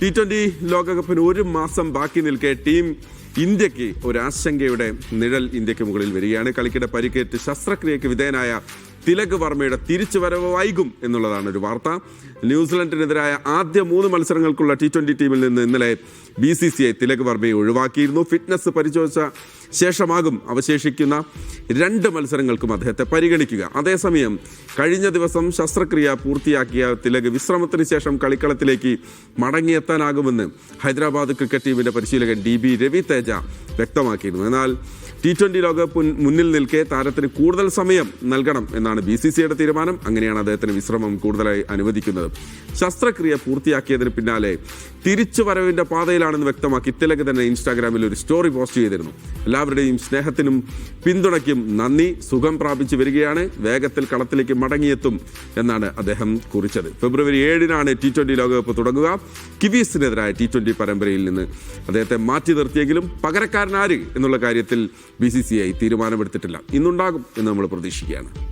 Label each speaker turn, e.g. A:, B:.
A: T twenty ലോകകപ്പിന് ഒരു മാസം ബാക്കി നിൽക്കെ ടീം ഇന്ത്യയ്ക്ക് ഒരു ആശങ്കയുടെ നിഴൽ ഇന്ത്യയ്ക്ക് മുകളിൽ വരികയാണ്. കളിക്കിടെ പരിക്കേറ്റ് ശസ്ത്രക്രിയയ്ക്ക് വിധേയനായ തിലക് വർമ്മയുടെ തിരിച്ചുവരവ് വൈകും എന്നുള്ളതാണ് ഒരു വാർത്ത. ന്യൂസിലൻഡിനെതിരായ ആദ്യ മൂന്ന് മത്സരങ്ങൾക്കുള്ള ടി ട്വന്റി ടീമിൽ നിന്ന് ഇന്നലെ B C C I Tilak വർമ്മയെ ഒഴിവാക്കിയിരുന്നു. ഫിറ്റ്നസ് പരിശോധിച്ച ശേഷമാകും അവശേഷിക്കുന്ന രണ്ട് മത്സരങ്ങൾക്കും അദ്ദേഹത്തെ പരിഗണിക്കുക. അതേസമയം കഴിഞ്ഞ ദിവസം ശസ്ത്രക്രിയ പൂർത്തിയാക്കിയ തിലക് വിശ്രമത്തിന് ശേഷം കളിക്കളത്തിലേക്ക് മടങ്ങിയെത്താനാകുമെന്ന് ഹൈദരാബാദ് ക്രിക്കറ്റ് ടീമിന്റെ പരിശീലകൻ ഡി ബി രവി തേജ വ്യക്തമാക്കിയിരുന്നു. എന്നാൽ ടി ട്വന്റി ലോകകപ്പ് മുന്നിൽ നിൽക്കെ താരത്തിന് കൂടുതൽ സമയം നൽകണം എന്നാണ് ബി സി സിയുടെ തീരുമാനം. അങ്ങനെയാണ് അദ്ദേഹത്തിന് വിശ്രമം കൂടുതലായി അനുവദിക്കുന്നത്. ശസ്ത്രക്രിയ പൂർത്തിയാക്കിയതിന് പിന്നാലെ തിരിച്ചു വരവിന്റെ പാതയിലാണെന്ന് വ്യക്തമാക്കി തിലക് തന്നെ ഇൻസ്റ്റാഗ്രാമിൽ ഒരു സ്റ്റോറി പോസ്റ്റ് ചെയ്തിരുന്നു. എല്ലാവരുടെയും സ്നേഹത്തിനും പിന്തുണയ്ക്കും നന്ദി സുഖം പ്രാപിച്ചു വരികയാണ് വേഗത്തിൽ കളത്തിലേക്ക് മടങ്ങിയെത്തും എന്നാണ് അദ്ദേഹം കുറിച്ചത്. ഫെബ്രുവരി ഏഴിനാണ് ടി ട്വന്റി ലോകകപ്പ് തുടങ്ങുക. കിവീസിനെതിരായ ടി ട്വന്റി പരമ്പരയിൽ നിന്ന് അദ്ദേഹത്തെ മാറ്റി നിർത്തിയെങ്കിലും പകരക്കാരനാര് എന്നുള്ള കാര്യത്തിൽ ബി സി സി ഐ തീരുമാനമെടുത്തിട്ടില്ല. ഇന്നുണ്ടാകും എന്ന് നമ്മൾ പ്രതീക്ഷിക്കുകയാണ്.